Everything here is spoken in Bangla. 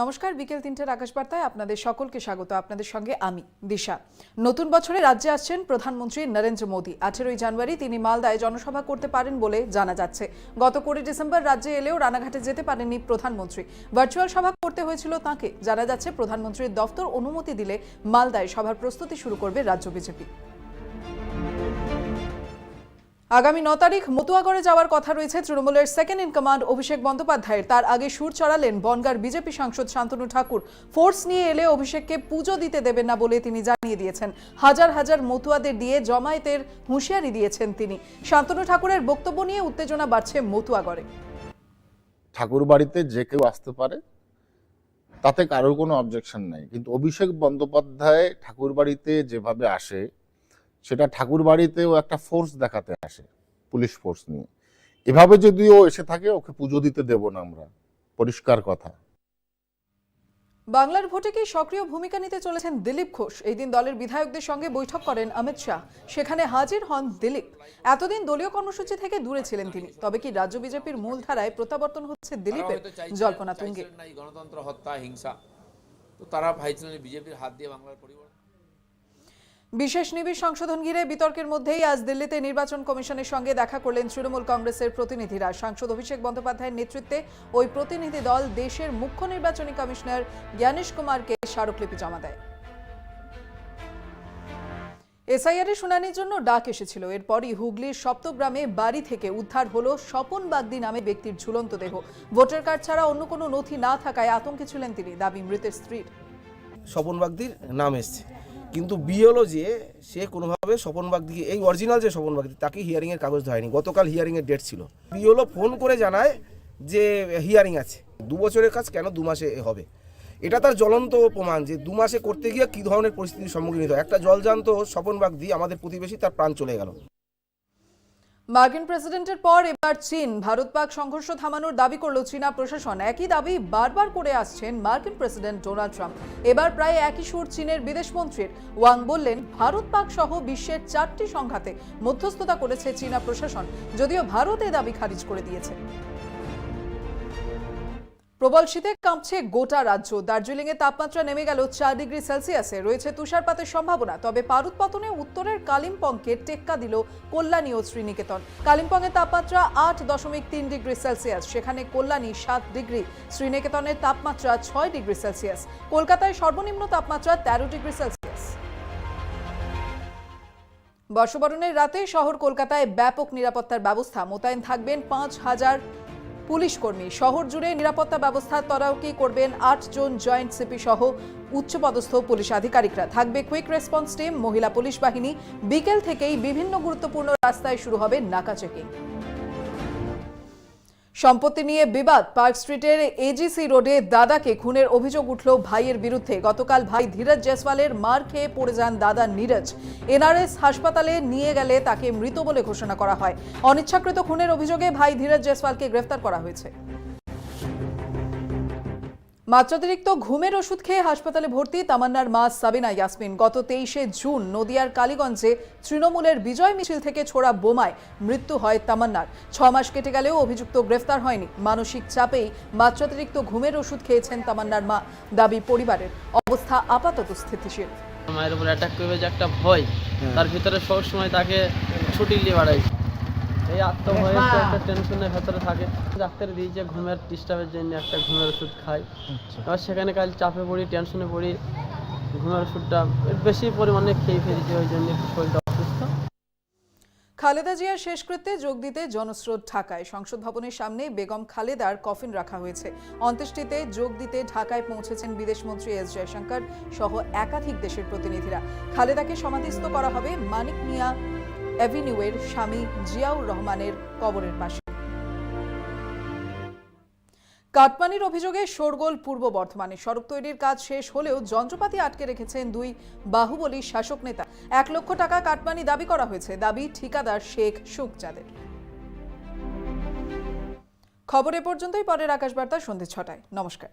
নমস্কার, বিকেল তিনটের আকাশবার্তায় আপনাদের সকলকে স্বাগত। আপনাদের সঙ্গে আমি, দিশা। নতুন বছরে রাজ্যে আসছেন প্রধানমন্ত্রী নরেন্দ্র মোদী। আঠেরোই জানুয়ারি তিনি মালদায় জনসভা করতে পারেন বলে জানা যাচ্ছে। গত কুড়ি ডিসেম্বর রাজ্যে এলেও রানাঘাটে যেতে পারেননি প্রধানমন্ত্রী। ভার্চুয়াল সভা করতে হয়েছিল তাঁকে। জানা যাচ্ছে, প্রধানমন্ত্রীর দফতর অনুমতি দিলে মালদায় সভার প্রস্তুতি শুরু করবে রাজ্য বিজেপি। আগামী ন তারিখ মতুয়াগড়ে যাওয়ার কথা রয়েছে তৃণমূলের সেকেন্ড ইন কমান্ড অভিষেক বন্দ্যোপাধ্যায়ের। তার আগে সুর চড়ালেন বনগার বিজেপি সাংসদ শান্তনু ঠাকুর। ফোর্স নিয়ে এলে অভিষেককে পুজো দিতে দেবেন না বলে তিনি জানিয়ে দিয়েছেন। হাজার হাজার মতুয়াদের দিয়ে জমায়েতের হুঁশিয়ারি দিয়েছেন তিনি। শান্তনু ঠাকুরের বক্তব্য নিয়ে উত্তেজনা বাড়ছে মতুয়াগড়ে। ঠাকুর বাড়িতে যে কেউ আসতে পারে, তাতে কারোর কোনো অবজেকশন নাই। কিন্তু অভিষেক বন্দ্যোপাধ্যায় ঠাকুর বাড়িতে যেভাবে আসে সেটা ঠাকুর বাড়িতেও একটা ফোর্স দেখাতে আসে পুলিশ ফোর্স নিয়ে। এভাবে যদি ও এসে থাকে ওকে পুজো দিতে দেব না আমরা। পরিষ্কার কথা। বাংলার ভোটে কি সক্রিয় ভূমিকা নিতে চলেছেন দিলীপ ঘোষ? এই দিন দলের বিধায়কদের সঙ্গে বৈঠক করেন অমিত শাহ। সেখানে হাজির হন দিলীপ। এতদিন দলীয় কর্মসূচি থেকে দূরে ছিলেন তিনি। তবে কি রাজ্য বিজেপির মূল ধারায় প্রত্যাবর্তন হচ্ছে দিলীপের জল্পনা তুঙ্গে? গণতন্ত্র হত্যা হিংসা। তো তারা ভাইছিলেন বিজেপির হাত দিয়ে বাংলার পরিবর্তন বিশেষ নিবিড় সংশোধন ঘিরে বিতর্কের মধ্যেই আজ দিল্লিতে নির্বাচন কমিশনের সঙ্গে দেখা করলেন তৃণমূল কংগ্রেসের প্রতিনিধিরা। সাংসদ অভিষেক বন্দ্যোপাধ্যায়ের নেতৃত্বে ওই প্রতিনিধি দল দেশের মুখ্য নির্বাচনী কমিশনার জ্ঞানেশ কুমারকে স্মারকলিপি জমা দেয়। এসআইআর এর শুনানির জন্য ডাক এসেছিল। এরপরই হুগলির সপ্তগ্রামে বাড়ি থেকে উদ্ধার হলো স্বপন বাগদি নামে ব্যক্তির ঝুলন্ত দেহ। ভোটার কার্ড ছাড়া অন্য কোনো নথি না থাকায় আতঙ্কে ছিলেন তিনি। দাবি মৃতের স্ত্রীর। স্বপন বাগদির নাম এসছে। কিন্তু বিএলও যে সে কোনোভাবে স্বপন বাগদিকে, এই অরিজিনাল যে স্বপন বাগদি, তাকে হিয়ারিংয়ের কাগজ ধরেনি গতকাল হিয়ারিংয়ের ডেট ছিল। বিএলও ফোন করে জানায় যে হিয়ারিং আছে। দু বছরের কাজ কেন দু মাসে হবে? এটা তার জ্বলন্ত প্রমাণ যে দু মাসে করতে গিয়ে কী ধরনের পরিস্থিতির সম্মুখীন হতে হয়? একটা জলজান্ত স্বপন বাগদি আমাদের প্রতিবেশী তার প্রাণ চলে গেল। মার্কিন প্রেসিডেন্টের পর এবার চীন। ভারত পাক সংঘর্ষ থামানোর দাবি করল চীনা প্রশাসন। একই দাবি বারবার করে আসছেন মার্কিন প্রেসিডেন্ট ডোনাল্ড ট্রাম্প। এবার প্রায় একই সুর চীনের বিদেশমন্ত্রীর ওয়াং বললেন, ভারত পাক সহ বিশ্বের চারটি সংঘাতে মধ্যস্থতা করেছে চীনা প্রশাসন। যদিও ভারত এ দাবি খারিজ করে দিয়েছে। প্রবল শীতে কাঁপছে গোটা রাজ্য। দার্জিলিং এ তাপমাত্রা নেমে গেল চার ডিগ্রি সেলসিয়াসে। রয়েছে তুষারপাতের সম্ভাবনা। তবে পারুৎপতনে উত্তরের কালিম্পংকে টেক্কা দিল কল্যাণী ও শ্রীনিকেতন। কালিম্পংয়ের তাপমাত্রা আট দশমিক তিন ডিগ্রি সেলসিয়াস। সেখানে কল্যাণী সাত ডিগ্রি, শ্রীনিকেতনের তাপমাত্রা ছয় ডিগ্রি সেলসিয়াস। কলকাতায় সর্বনিম্ন তাপমাত্রা তেরো ডিগ্রি সেলসিয়াস। বর্ষবরণের রাতে শহর কলকাতায় ব্যাপক নিরাপত্তার ব্যবস্থা। মোতায়েন থাকবেন পাঁচ হাজার পুলিশ কর্মী শহর জুড়ে নিরাপত্তা ব্যবস্থা তদারকি করবেন আট জন জয়েন্ট সিপি সহ উচ্চপদস্থ পুলিশ আধিকারিকরা। থাকবে কুইক রেসপন্স টিম মহিলা পুলিশ বাহিনী। বিকেল থেকেই বিভিন্ন গুরুত্বপূর্ণ রাস্তায় শুরু হবে নাকা চেকিং সম্পত্তি নিয়ে বিবাদ। পার্ক স্ট্রিটের এজিসি রোডে দাদাকে খুনের অভিযোগ উঠল ভাইয়ের বিরুদ্ধে। গতকাল ভাই ধীরজ জয়সওয়ালের মার খেয়ে পড়ে যান দাদা নীরজ। এনআরএস হাসপাতালে নিয়ে গেলে তাকে মৃত বলে ঘোষণা করা হয়। অনিচ্ছাকৃত খুনের অভিযোগে ভাই ধীরজ জয়সওয়ালকে গ্রেফতার করা হয়েছে। মাত্রাতিরিক্ত ঘুমের ওষুধ খেয়ে হাসপাতালে ভর্তি তামান্নার মা সাবিনা ইয়াসমিন। গত তেইশে জুন নদিয়ার কালীগঞ্জে তৃণমূলের বিজয় মিছিল থেকে ছোড়া বোমায় মৃত্যু হয় তামান্নার। ছ মাস কেটে গেলেও অভিযুক্ত গ্রেফতার হয়নি। মানসিক চাপেই মাত্রাতিরিক্ত ঘুমের ওষুধ খেয়েছেন তামান্নার মা। দাবি পরিবারের অবস্থা আপাতত স্থিতিশীল। মায়ের উপর অ্যাটাক করবে যে একটা ভয় তার ভিতরে সবসময় তাকে ছুটি নিয়ে বাড়াইছে এই আত্মভয়ে সে একটা টেনশনের ভেতরে থাকে। ডাক্তার দিয়েছে ঘুমের ডিস্টার্বের জন্য একটা ঘুমের ওষুধ খাই। এবার সেখানে কাল চাপে পড়ি টেনশনে পড়ি ঘুমের ওষুধটা বেশি পরিমাণে খেয়ে ফেলেছি ওই জন্য একটু শরীরটা অসুস্থ। খালেদা জিয়ার শেষকৃত্যে যোগ দিতে জনস্রোত ঢাকায়। সংসদ ভবনের সামনে বেগম খালেদার কফিন রাখা হয়েছে। অন্ত্যেষ্টিতে যোগ দিতে ঢাকায় পৌঁছেছেন বিদেশমন্ত্রী এস জয়শঙ্কর সহ একাধিক দেশের প্রতিনিধিরা। খালেদাকে সমাধিস্থ করা হবে মানিক মিয়া অ্যাভিনিউয়ের স্বামী জিয়াউর রহমানের কবরের পাশে। কাটমানির অভিযোগে শোরগোল পূর্ব বর্ধমানে। সড়ক তৈরির কাজ শেষ হলেও যন্ত্রপাতি আটকে রেখেছেন দুই বাহুবলী শাসক নেতা। এক লক্ষ টাকা কাটমানি দাবি করা হয়েছে। দাবি ঠিকাদার শেখ সুখচাঁদের। খবর এ পর্যন্তই। পরের আকাশবার্তা সন্ধে ছটায়। নমস্কার।